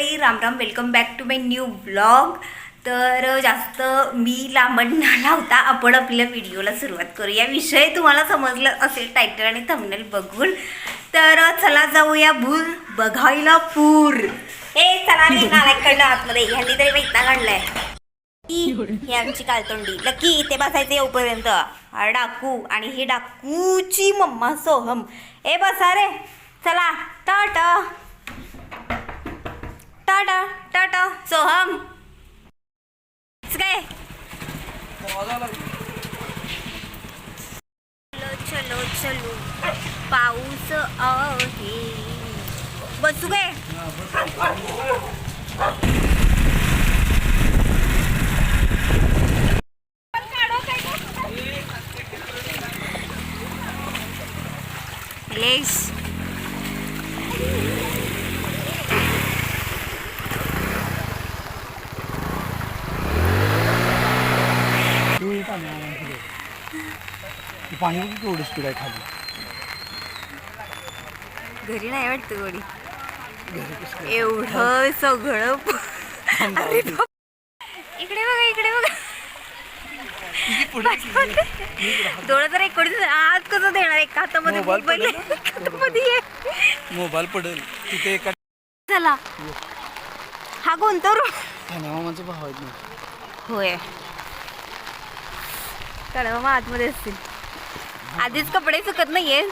मंडळी रामराम welcome back to my new blog तर जास्त मी लांबण न लावता आपण आपल्या व्हिडिओला सुरुवात करूया विषय तुम्हाला समजलं असेल टायटल आणि थंबनेल बघून. तर चला जाऊया भूल बघायला पूर. ए चला रे नालायकडनं आतमध्ये. ह्याली तरी वैता काढलाय ही आमची कालतोंडी. लकी इथे बसायचं येऊपर्यंत हा डाकू आणि ही डाकूची मम्मा सोहम. ए बसा रे. चला टाटा. टाटा टाटा सोहम. काय? चलो चलो चलो. पाऊस आहे. बसू काय? पाणी केवढं स्पीड आहे खाली. घरी नाही वाटतं गोडी एवढं सगळं. इकडे बघा इकडे बघा. डोळं तर एकोणीस आज कसं देणार? एका हातामध्ये मोबाईल मोबाईल पडेल? एका आहे. तिथे एका चला. हा. कोणता रो ठाण्या मामाचा भाव होय. मामा आतमध्ये असतील. आधीच कपडे सुकत नाहीये.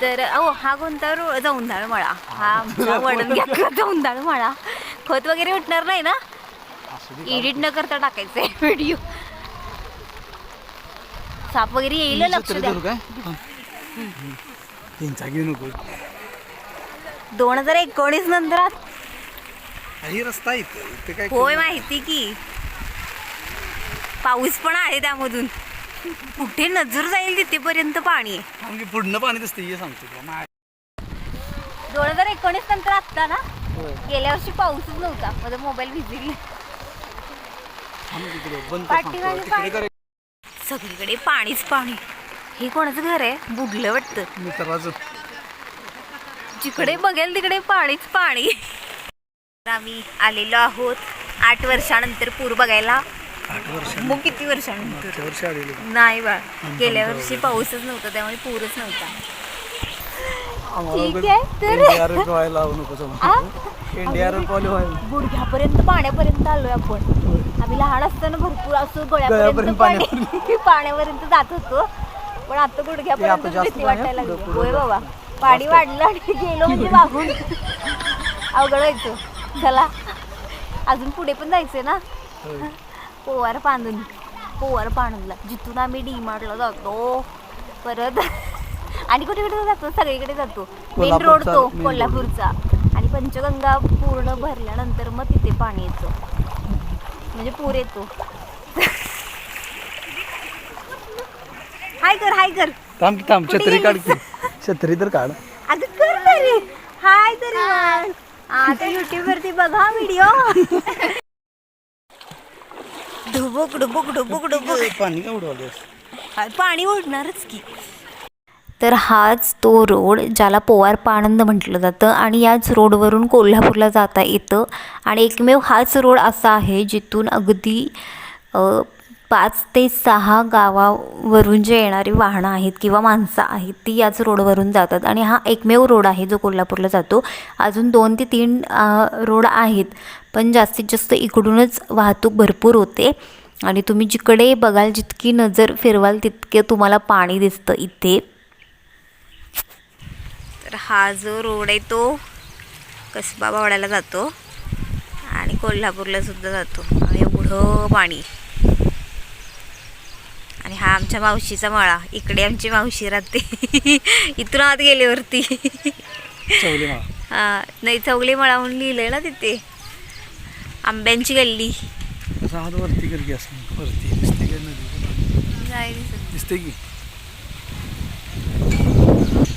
तर अहो हा कोणता रो जौंदाळ मळा. हा आमचा वडून घेतला जौंदाळ मळा. खत वगैरे उठणार नाही ना? एडिट न करता टाकायचंय व्हिडिओ साप वगैरे येईल लक्ष द्या. त्यांचा घेऊ नको. दोन हजार एकोणीस नंतर रस्ता होय माहिती की. पाऊस पण आहे त्यामधून. कुठे नजर जाईल तिथेपर्यंत पाणी? आहे पुढनं पाणी दिसते हे सांगतो तुला. मा- दोन हजार एकोणीस नंतर आत्ता ना. गेल्या वर्षी पाऊसच नव्हता माझा मोबाईल भिजली. थांब तिकडे बंद कर पाठीमागे सांगतो. तिकडे पाणी. कर. सगळीकडे पाणीच पाणी. हे कोणाचं घर आहे? बुडलं वाटतं. मित्राचं जिकडे बघेल तिकडे पाणीच पाणी. आम्ही आलेलो आहोत आठ वर्षानंतर पूर बघायला. आठ वर्ष. मग किती मागच्या वर्षी आलेलो. नाही बा गेल्या वर्षी पाऊसच नव्हता त्यामुळे पूरच नव्हता. ठीक आहे, तर- एनडीआरएफ व्हायला लावू नको समज एनडीआरएफ वाले व्हायला. गुडघ्यापर्यंत पाण्यापर्यंत आलोय आपण. आम्ही लहान असताना भरपूर असं गळ्यापर्यंत गळ्यापर्यंत पाणी पाण्यापर्यंत. जात होतो. पण आता गुडघ्यापर्यंत आता जास्त भीती वाटायला लागली. पुढं- होय बाबा. पाणी वाढलं आणि गेलो म्हणजे वाहून अवघड व्हायचं. चला. अजून पुढे पण जायचंय ना? होय. पोवार पांदून पोवार पांडूनला जिथून आम्ही डीमार्टला जातो परत आणि कुठे कुठे जातो? सगळीकडे जातो. मेन रोड कोल्हापूरचा तो. कोल्हापूरचा. आणि पंचगंगा पूर्ण भरल्यानंतर मग तिथे पाणी येतं. म्हणजे पूर येतो. हाय कर हाय कर. थांब की थांब. छत्री काढ की? छत्री तर काढ. अगं कर तरी हाय. तरी. आता युट्यूब वरती बघा व्हिडिओ. डुबुक डुबुक डुबुक डुबुक पाणी का पाणी ओढणारच की. तर हाच तो रोड ज्याला पोवार पाणंद म्हटलं जातं आणि याच रोडवरून कोल्हापूरला जाता येतं. आणि एकमेव हाच रोड असा आहे जिथून अगदी अ, पाच ते सहा गावावरून जे येणारी वाहनं आहेत किंवा माणसं आहेत ती याच रोडवरून जातात. आणि हा एकमेव रोड आहे जो कोल्हापूरला जातो. अजून दोन ते तीन रोड आहेत पण जास्तीत जास्त इकडूनच वाहतूक भरपूर होते. आणि तुम्ही जिकडे बघाल जितकी नजर फिरवाल तितके तुम्हाला पाणी दिसतं इथे. तर हा जो रोड आहे तो कसबा बावड्याला जातो. आणि कोल्हापूरला सुद्धा जातो. आणि एवढं पाणी. हा आमच्या मावशीचा मळा. इकडे आमची मावशी राहते. इथून आत गेल्यावरती. चवले मला हा, नाही चौगले मळा म्हणून लिहिलंय ना तिथे. आंब्यांची गल्ली. वरती वरती दिसते की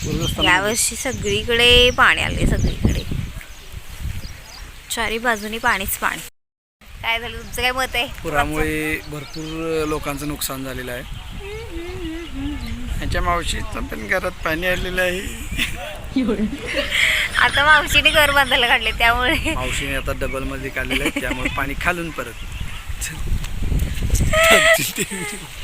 पूर्वस्थान यावर्षी सगळीकडे पाणी आले सगळीकडे. चारी बाजूनी पाणीच पाणी. काय झालं? तुमचं काय मत आहे? पुरामुळे भरपूर लोकांचं नुकसान झालेलं आहे. त्यांच्या मावशीचं पण घरात पाणी आलेलं आहे. आता मावशीने घर बांधायला काढले त्यामुळे. मावशीने आता डबलमध्ये काढलेलं आहे त्यामुळे पाणी खालून परत.